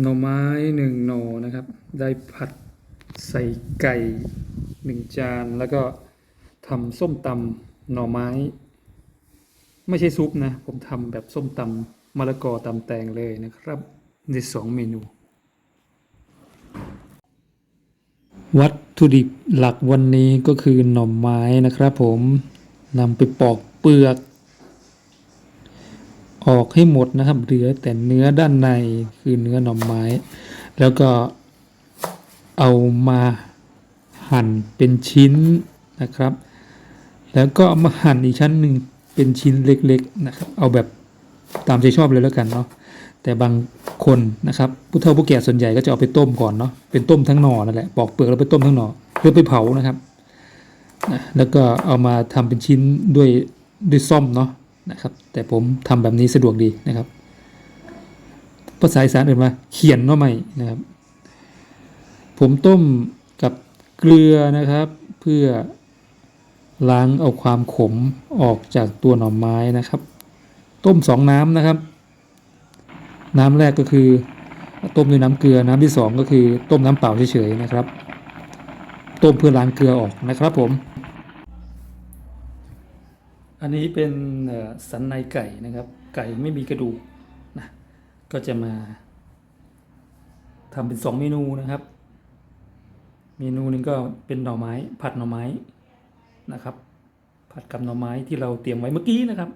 หน่อไม้หนึ่งหน่อนะครับ ได้ผัดใส่ไก่หนึ่งจาน แล้วก็ทำส้มตำหน่อไม้ ไม่ใช่ซุปนะ ผมทำแบบส้มตำมะละกอตำแตงเลยนะครับในสองเมนู วัตถุดิบหลักวันนี้ก็คือหน่อไม้นะครับผมนำไปปอกเปลือก ออกให้หมดนะครับ เหลือแต่เนื้อด้านในคือเนื้อหน่อไม้ แล้วก็เอามาหั่นเป็นชิ้นนะครับ แล้วก็เอามาหั่นอีกชั้นหนึ่งเป็นชิ้นเล็กๆนะครับ เอาแบบตามใจชอบเลยแล้วกันเนาะแต่บางคนนะครับผู้เฒ่าผู้แก่ส่วนใหญ่ก็จะเอาไปต้มก่อนเนาะเป็นต้มทั้งหน่อนั่นแหละปอกเปลือกแล้วไปต้มทั้งหน่อเพื่อไปเผานะครับนะแล้วก็เอามาทำเป็นชิ้นด้วยด้วยซ่อมเนาะ นะครับ แต่ผมทำแบบนี้สะดวกดีนะครับ ภาษาอีสานเอ่นว่าเขียนเนาะใหม่นะครับ ผมต้มกับเกลือนะครับ เพื่อล้างเอาความขมออกจากตัวหน่อไม้นะครับ ต้มสองน้ำนะครับ น้ำแรกก็คือ ต้มด้วยน้ำเกลือน้ำที่สองก็คือ ต้มน้ำเปล่าเฉยๆนะครับ ต้มเพื่อล้างเกลือออกนะครับผม อันนี้เป็นสันในไก่นะครับ ไก่ไม่มีกระดูกนะก็จะมาทำเป็นสองเมนูนะครับ เมนูหนึ่งก็เป็นหน่อไม้ ผัดหน่อไม้นะครับ ผัดกับหน่อไม้ที่เราเตรียมไว้เมื่อกี้นะครับ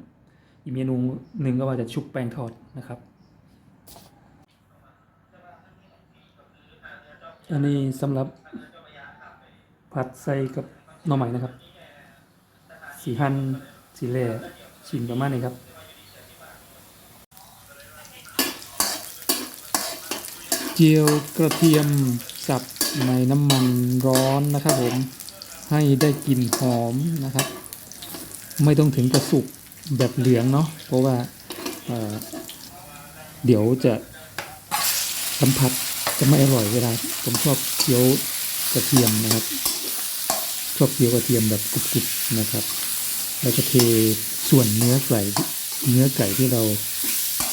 อีกเมนูหนึ่งก็ว่าจะชุบแป้งทอดนะครับ อันนี้สำหรับผัดใส่กับหน่อไม้นะครับ สีหั่น สีแหล่ชิ้นประมาณนี้ครับเจียวกระเทียมสับในน้ำมันร้อนนะครับผมให้ได้กลิ่นหอมนะครับ ไม่ต้องถึงกระสุกแบบเหลืองเนาะเพราะว่าเเดี๋ยวจะสัมผัสจะไม่อร่อยเวลาผมชอบเคี้ยวกระเทียมนะครับ ชอบเคี้ยวกระเทียมแบบกรุบๆนะครับ แล้วก็เทส่วนเนื้อไก่เนื้อไก่ที่เรา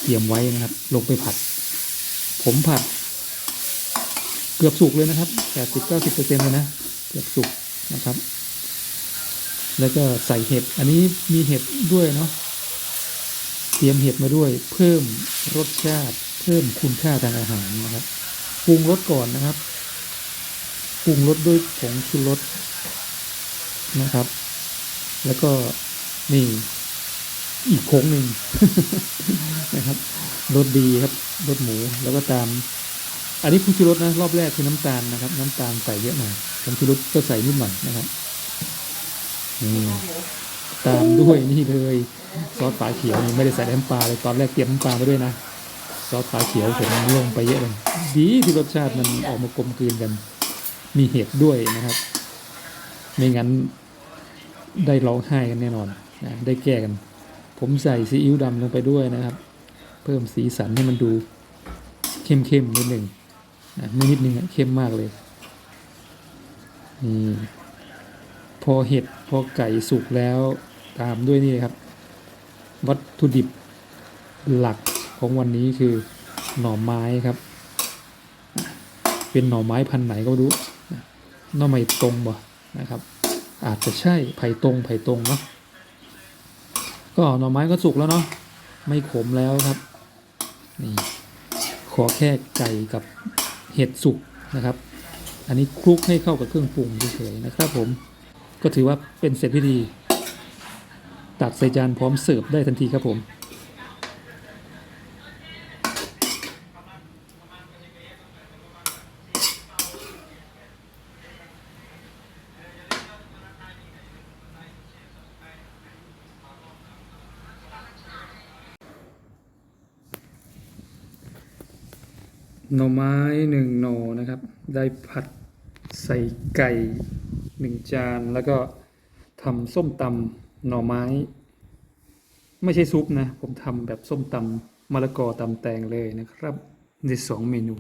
เตรียมไว้นะครับ ลงไปผัด ผมผัด เกือบสุกเลยนะครับแปดสิบเก้าสิบเปอร์เซ็นต์เลยนะเกือบสุกนะครับ แล้วก็ใส่เห็ดอันนี้มีเห็ดด้วยเนาะเตรียมเห็ดมาด้วย เพิ่มรสชาติ เพิ่มคุณค่าทางอาหารนะครับปรุงรสก่อนนะครับปรุงรสด้วยผงชูรสนะครับ แล้วก็นี่อีกผงหนึ่งนะครับรสดีครับรสหมูแล้วก็ตาม อันนี้ผงชูรสนะรอบแรกคือน้ำตาลนะครับ น้ำตาลใส่เยอะหน่อยผงชูรสก็ใส่นิดหน่อยนะครับนี่ตามด้วยนี่เลยซอสฝาเขียวนี่ไม่ได้ใส่น้ำปลาเลยตอนแรกเตรียมน้ำปลามาด้วยนะซอสฝาเขียวผมลงไปเยอะเลยดีที่รสชาติมันออกมากลมกลืนกัน มีเห็ดด้วยนะครับ ไม่งั้น ได้ร้องไห้กันแน่นอนนะได้แก้กัน ผมใส่ซีอิ๊วดำลงไปด้วยนะครับ เพิ่มสีสันให้มันดูเข้มๆนิดหนึ่งนะไม่นิดนึงอะเข้มมากเลยนี่พอเห็ดพอไก่สุกแล้วตามด้วยนี่ครับ วัตถุดิบหลักของวันนี้คือหน่อไม้ครับ เป็นหน่อไม้พันไหนก็รู้นะหน่อไม้ตรงบ่นะครับ อาจจะใช่ไผ่ตรงไผ่ตรงเนาะก็หน่อไม้ก็สุกแล้วเนาะไม่ขมแล้วครับนี่ขอแค่ไก่กับเห็ดสุกนะครับ อันนี้คลุกให้เข้ากับเครื่องปรุงเฉยๆนะครับ ผมก็ถือว่าเป็นเสร็จพิธีตักใส่จานพร้อมเสิร์ฟได้ทันทีครับผม หน่อไม้หนึ่งหน่อนะครับ ได้ผัดใส่ไก่หนึ่งจานแล้วก็ทำส้มตำหน่อไม้ ไม่ใช่ซุปนะ ผมทำแบบส้มตำมะละกอตำแตงเลยนะครับในสองเมนู